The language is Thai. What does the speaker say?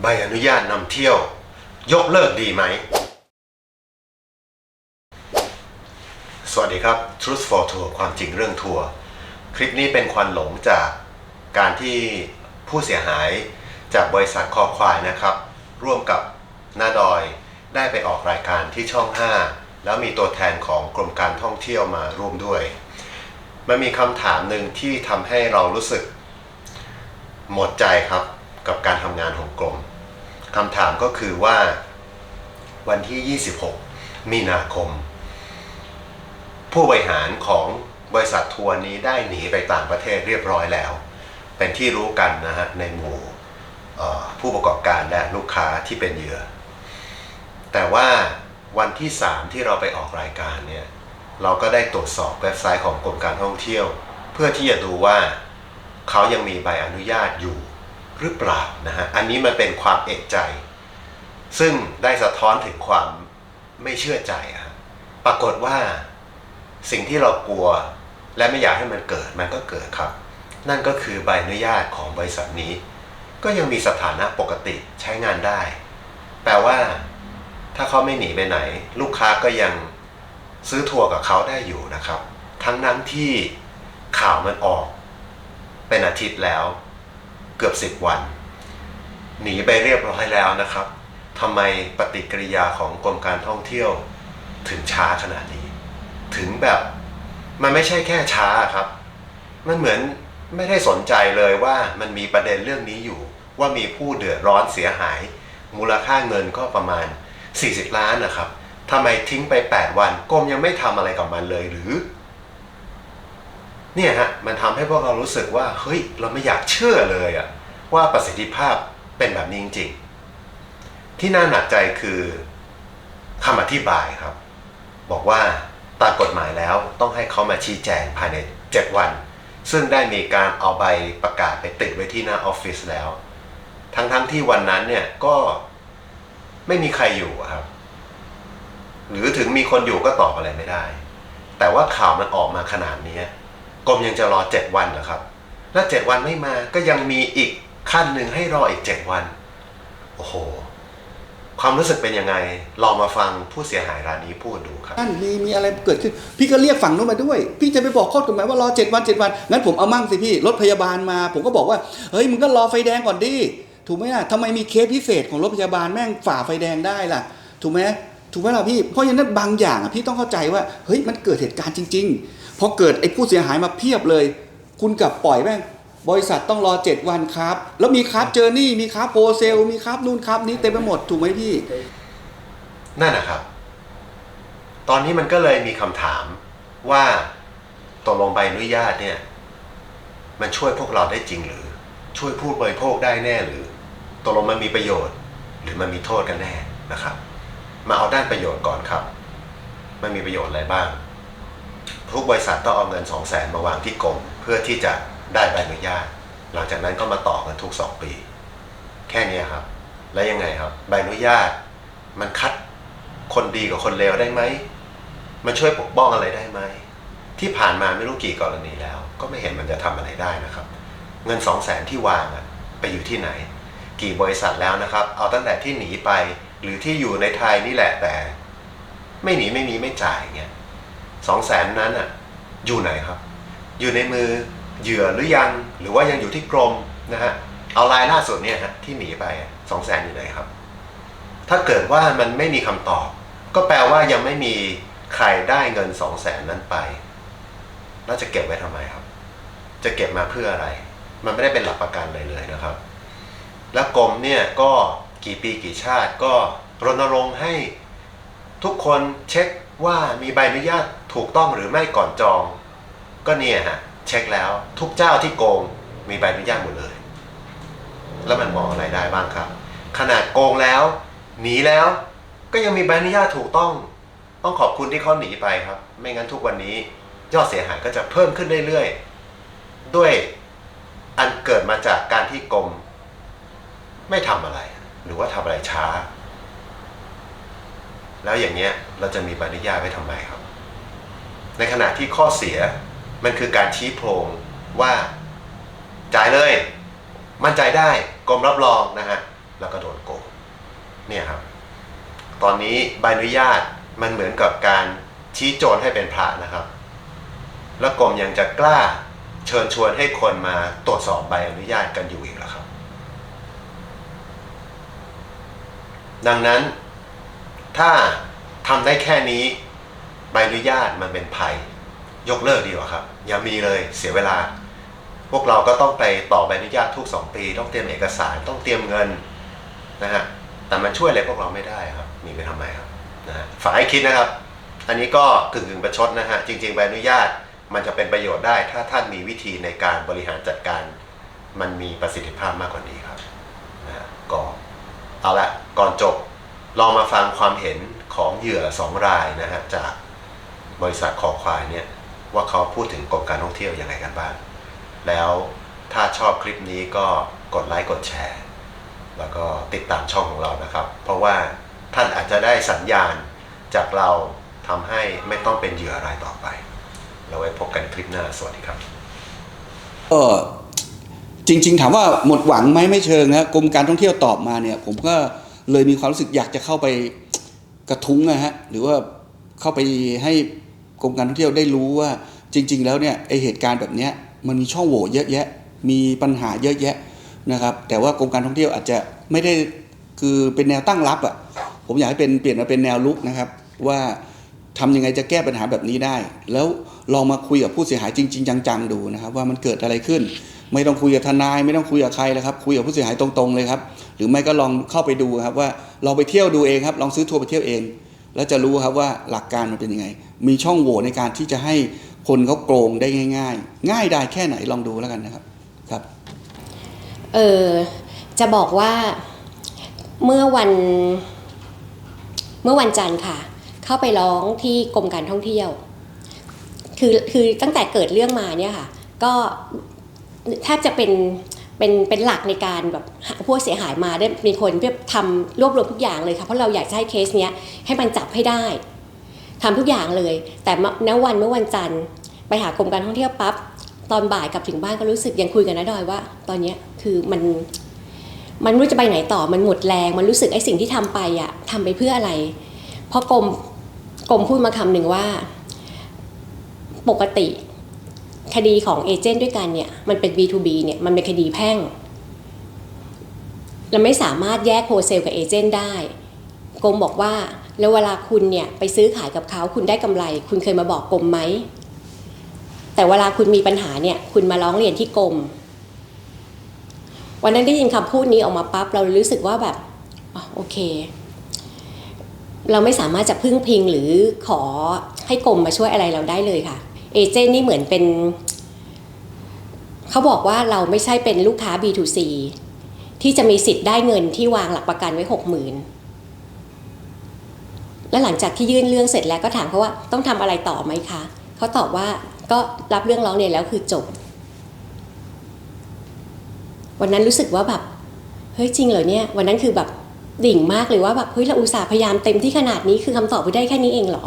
ใบอนุญาตนำเที่ยว ยกเลิกดีไหม สวัสดีครับ Truth for Tour ความจริงเรื่องทัวร์คลิปนี้เป็นควันหลงจากการที่ผู้เสียหายจากบริษัทคอควายนะครับ ร่วมกับนาดอยได้ไปออกรายการที่ช่อง 5 แล้วมีตัวแทนของกรมการท่องเที่ยวมาร่วมด้วย มันมีคำถามหนึ่งที่ทำให้เรารู้สึก หมดใจครับ กับการทำงานของกรมคำถามก็คือว่าวันที่ 26 มีนาคม ผู้บริหารของบริษัททัวร์นี้ได้หนีไปต่างประเทศเรียบร้อยแล้ว เป็นที่รู้กันนะฮะในหมู่ผู้ประกอบการและลูกค้าที่เป็นเหยื่อ แต่ว่าวันที่ 3 ที่เราไปออกรายการเนี่ยเราก็ได้ตรวจสอบเว็บไซต์ของกรมการท่องเที่ยว เพื่อที่จะดูว่าเขายังมีใบอนุญาตอยู่ หรือเปล่านะฮะอันนี้มันเป็นความเอกใจ ซึ่งได้สะท้อนถึงความไม่เชื่อใจอะฮะปรากฏว่าสิ่งที่เรากลัวและไม่อยากให้มันเกิดมันก็เกิดครับ นั่นก็คือใบอนุญาตของบริษัทนี้ ก็ยังมีสถานะปกติใช้งานได้ แปลว่า ถ้าเขาไม่หนีไปไหน ลูกค้าก็ยังซื้อทัวร์กับเขาได้อยู่นะครับ ทั้งนั้นที่ข่าวมันออก เป็นอาทิตย์แล้ว กือบสิบวัน หนีไปเรียบร้อยแล้วนะครับทำไมปฏิกิริยาของกรมการท่องเที่ยวถึงช้าขนาดนี้ ถึงแบบมันไม่ใช่แค่ช้าครับ มันเหมือนไม่ได้สนใจเลยว่ามันมีประเด็นเรื่องนี้อยู่ ว่ามีผู้เดือดร้อนเสียหาย มูลค่าเงินก็ประมาณ 40 ล้านนะครับทำไมทิ้งไป 8 วันกรมยังไม่ทำอะไรกับมันเลยหรือ เนี่ยฮะมันทำให้พวกเรารู้สึกว่าเฮ้ยเราไม่อยากเชื่อเลยอะว่าประสิทธิภาพเป็นแบบนี้จริงๆ ที่น่าหนักใจคือคำอธิบายครับ บอกว่าตามกฎหมายแล้วต้องให้เขามาชี้แจงภายใน 7 วัน ซึ่งได้มีการเอาใบประกาศไปติดไว้ที่หน้าออฟฟิศแล้ว ทั้งๆทที่วันนั้นเนี่ยก็ไม่มีใครอยู่ครับ หรือถึงมีคนอยู่ก็ตอบอะไรไม่ได้ แต่ว่าข่าวมันออกมาขนาดนี้ กรมยังจะรอเจ็ดวันเหรอครับ และเจ็ดวันไม่มาก็ยังมีอีกขั้นหนึ่งให้รออีกเจ็ดวัน โอ้โห ความรู้สึกเป็นยังไง ลองมาฟังผู้เสียหายรายนี้พูดดูครับนั่นมีมีอะไรเกิดขึ้น พี่ก็เรียกฝั่งนู้นมาด้วย พี่จะไปบอกข้อกฎหมายว่ารอเจ็ดวันเจ็ดวันงั้นผมเอามั่งสิพี่รถพยาบาลมา ผมก็บอกว่าเฮ้ยมึงก็รอไฟแดงก่อนดิถูกไหมล่ะทำไมมีเคสพิเศษของรถพยาบาลแม่งฝ่าไฟแดงได้ล่ะ ถูกไหมถูกไหมล่ะพี่เพราะฉะนั้นบางอย่างอะพี่ต้องเข้าใจว่าเฮ้ยมันเกิดเหตุการณ์จริง ๆ พอเกิดไอ้ผู้เสียหายมาเพียบเลย คุณกลับปล่อยแม่งบริษัทต้องรอเจ็ดวันครับ แล้วมีครับเจอร์นี่มีครับโปรเซล มีครับนู่นครับนี้เต็มไปหมดถูกไหมพี่ นั่นนะครับ ตอนนี้มันก็เลยมีคำถามว่าตกลงใบอนุญาตเนี่ย มันช่วยพวกเราได้จริงหรือ ช่วยผู้บริโภคได้แน่หรือตกลงมันมีประโยชน์ หรือมันมีโทษกันแน่นะครับ มาเอาด้านประโยชน์ก่อนครับ มันมีประโยชน์อะไรบ้าง ทุกบริษัทต้องเอาเงินสองแสนมาวางที่กรมเพื่อที่จะได้ใบอนุญาต หลังจากนั้นก็มาต่อกันทุกสองปี แค่นี้ครับ แล้วยังไงครับ ใบอนุญาต มันคัดคนดีกับคนเลวได้ไหม มันช่วยปกป้องอะไรได้ไหม ที่ผ่านมาไม่รู้กี่กรณีแล้ว ก็ไม่เห็นมันจะทำอะไรได้นะครับ เงินสองแสนที่วางอะไปอยู่ที่ไหน กี่บริษัทแล้วนะครับ เอาตั้งแต่ที่หนีไปหรือที่อยู่ในไทยนี่แหละแต่ ไม่หนีไม่มีไม่จ่ายเงี้ย สองแสนนั้นอะอยู่ไหนครับ อยู่ในมือเหยื่อหรือยังหรือว่ายังอยู่ที่กรมนะฮะเอารายล่าสุดเนี่ยฮะที่หนีไปสองแสนอยู่ไหนครับ ถ้าเกิดว่ามันไม่มีคำตอบ ก็แปลว่ายังไม่มีใครได้เงินสองแสนนั้นไปแล้วจะเก็บไว้ทำไมครับ จะเก็บมาเพื่ออะไร มันไม่ได้เป็นหลักประกันเลยเลยนะครับ แล้วกรมเนี่ยก็กี่ปีกี่ชาติก็รณรงค์ให้ทุกคนเช็คว่ามีใบอนุญาต ถูกต้องหรือไม่ก่อนจอง ก็เนี่ยฮะเช็คแล้วทุกเจ้าที่โกงมีใบอนุญาตหมดเลย แล้วมันมองอะไรได้บ้างครับ ขนาดโกงแล้วหนีแล้วก็ยังมีใบอนุญาตถูกต้อง ต้องขอบคุณที่เขาหนีไปครับ ไม่งั้นทุกวันนี้ยอดเสียหายก็จะเพิ่มขึ้นเรื่อยๆ ด้วยอันเกิดมาจากการที่กรมไม่ทำอะไร หรือว่าทำอะไรช้า แล้วอย่างเนี้ยเราจะมีใบอนุญาตไว้ทำไมครับ ในขณะที่ข้อเสียมันคือการชี้โพรงว่าจ่ายเลย มั่นใจได้กรมรับรองนะฮะแล้วก็โดนโกงเนี่ยครับ ตอนนี้ใบอนุญาตมันเหมือนกับการชี้โจรให้เป็นพระนะครับ แล้วกรมยังจะกล้าเชิญชวนให้คนมาตรวจสอบใบอนุญาตกันอยู่อีกเหรอครับ ดังนั้นถ้าทำได้แค่นี้ ใบอนุญาตมันเป็นภัย ยกเลิกดีกว่าครับ อย่ามีเลยเสียเวลา พวกเราก็ต้องไปต่อใบอนุญาตทุก 2 ปี ต้องเตรียมเอกสารต้องเตรียมเงินนะฮะแต่มันช่วยอะไรพวกเราไม่ได้ครับ มีไปทำไมครับนะฮะฝากให้คิดนะครับ อันนี้ก็กึ่งกึ่งประชดนะฮะจริงๆใบอนุญาตมันจะเป็นประโยชน์ได้ ถ้าท่านมีวิธีในการบริหารจัดการมันมีประสิทธิภาพมากกว่านี้ครับนะฮะก็เอาละก่อนจบลองมาฟังความเห็นของเหยื่อสองรายนะฮะจาก บริษัทคอควายเนี่ยว่าเขาพูดถึงกรมการท่องเที่ยวยังไงกันบ้าง แล้วถ้าชอบคลิปนี้ก็กดไลค์กดแชร์ แล้วก็ติดตามช่องของเรานะครับ เพราะว่าท่านอาจจะได้สัญญาณจากเราทำให้ไม่ต้องเป็นเหยื่อรายต่อไป เราไว้พบกันคลิปหน้า สวัสดีครับก็จริง ๆ ถามว่าหมดหวังไหมไม่เชิงนะกรมการท่องเที่ยวตอบมาเนี่ย ผมก็เลยมีความรู้สึกอยากจะเข้าไปกระทุ้งนะฮะหรือว่าเข้าไปให้ กรมการท่องเที่ยวได้รู้ว่าจริง ๆ แล้วเนี่ยไอเหตุการณ์แบบนี้มันมีช่องโหว่เยอะแยะ มีปัญหาเยอะแยะนะครับแต่ว่ากรมการท่องเที่ยวอาจจะไม่ได้คือเป็นแนวตั้งรับอะ่ะผมอยากให้เป็นเปลี่ยนมาเป็นแนวลุกนะครับ ว่าทำยังไงจะแก้ปัญหาแบบนี้ได้ แล้วลองมาคุยกับผู้เสียหายจริง ๆ จังๆดูนะครับ ว่ามันเกิดอะไรขึ้น ไม่ต้องคุยกับทนาย ไม่ต้องคุยกับใครเลยครับคุยกับผู้เสียหายตรงๆเลยครับ หรือไม่ก็ลองเข้าไปดูครับว่าลองไปเที่ยวดูเองครับลองซื้อทัวร์ไปเที่ยวเอง แล้วจะรู้ครับว่าหลักการมันเป็นยังไง มีช่องโหว่ในการที่จะให้คนเขาโกงได้ง่าย ๆ ง่ายได้แค่ไหนลองดูแล้วกันนะครับครับเออจะบอกว่าเมื่อวันเมื่อวันจันทร์ค่ะ เข้าไปร้องที่กรมการท่องเที่ยว คือคือตั้งแต่เกิดเรื่องมาเนี่ยค่ะ ก็แทบจะเป็น เป็นเป็นหลักในการแบบหาผู้เสียหายมาได้มีคนเพื่อทำรวบรวมทุกอย่างเลยค่ะเพราะเราอยากจะให้เคสเนี้ยให้มันจับให้ได้ทำทุกอย่างเลย แต่ณวันเมื่อวันจันทร์ ไปหากรมการท่องเที่ยวปั๊บตอนบ่ายกลับถึงบ้านก็รู้สึกยังคุยกันนะดอยว่า ตอนเนี้ยคือมันมันไม่รู้จะไปไหนต่อมันหมดแรง มันรู้สึกไอ้สิ่งที่ทำไปอะทำไปเพื่ออะไร เพราะกรมกรมพูดมาคำหนึ่งว่า ปกติ คดีของเอเจนต์ด้วยกันเนี่ยมันเป็น B2B เนี่ยมันเป็นคดีแพ่งเราไม่สามารถแยกโฮเซลกับเอเจนต์ได้กรมบอกว่าแล้วเวลาคุณเนี่ยไปซื้อขายกับเขาคุณได้กำไร คุณเคยมาบอกกรมไหม แต่เวลาคุณมีปัญหาเนี่ยคุณมาร้องเรียนที่กรมวันนั้นได้ยินคำพูดนี้ออกมาปั๊บเรารู้สึกว่าแบบอโอเค เราไม่สามารถจะพึ่งพิงหรือขอให้กรมมาช่วยอะไรเราได้เลยค่ะ เอเจนต์นี่เหมือนเป็นเขาบอกว่าเราไม่ใช่เป็นลูกค้า B2C ที่จะมีสิทธิ์ได้เงินที่วางหลักประกันไว้หกหมื่นและหลังจากที่ยื่นเรื่องเสร็จแล้วก็ถามเขาว่าต้องทำอะไรต่อไหมคะเขาตอบว่าก็รับเรื่องร้องเรียนแล้วคือจบ วันนั้นรู้สึกว่าแบบเฮ้ยจริงเหรอเนี่ยวันนั้นคือแบบดิ่งมากเลยว่าแบบเฮ้ยเราอุตส่าห์พยายามเต็มที่ขนาดนี้คือคำตอบไปได้แค่นี้เองเหรอ